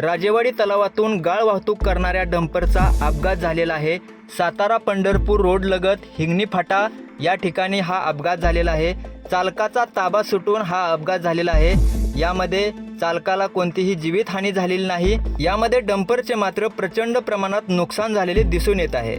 राजेवाडी तलावातून गाळ वाहतूक करणाऱ्या डंपरचा अपघात झालेला आहे. सातारा पंढरपूर रोड लगत हिंगणी फाटा या ठिकाणी हा अपघात झालेला आहे. चालकाचा ताबा सुटून हा अपघात झालेला आहे. यामध्ये चालकाला कोणतीही जीवितहानी झालेली नाही. यामध्ये डंपरचे मात्र प्रचंड प्रमाणात नुकसान झालेले दिसून येत आहे.